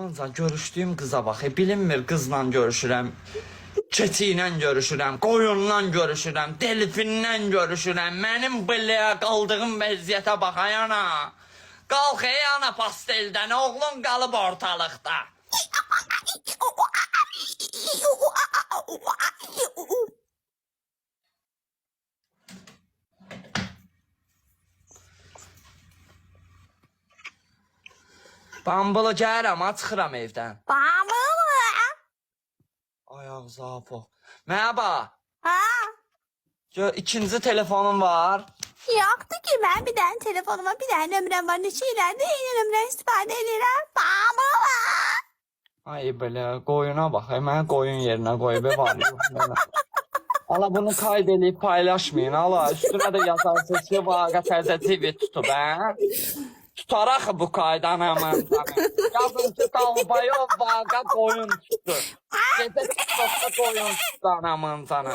Amanca görüşdüyüm qıza bax, e, bilinmir qızla görüşürəm. Keçi ilə görüşürəm, qoyunla görüşürəm, delfindən görüşürəm. Mənim biləyə qaldığım vəziyyətə bax ay ana. Qalx ey ana pasteldən, oğlun qalıb ortalıqda. Bambılı gəlirəm, çıxıram evdən. Pamuk. Ayaq zapı. Merhaba. Ha? Gö- ikinci telefonum var. Yoktu ki ben bir tane telefonuma bir tane nömrem var. Şeylerde yeni nömrem istifade ederim. Pamuk. Ay belə qoyuna bax, ay məni qoyun yerinə qoyub ev alıyor. Ala bunu kayd edib paylaşmayın. Ala üstünə də yazarsınız ki, vaqa təzə TV tutub? Tutaraq bu kaydanı hemen. Yazın ki, Dalbayov vaqa qoyun tutdu. Gecə TikTokda qoyun tutdu anamın sana.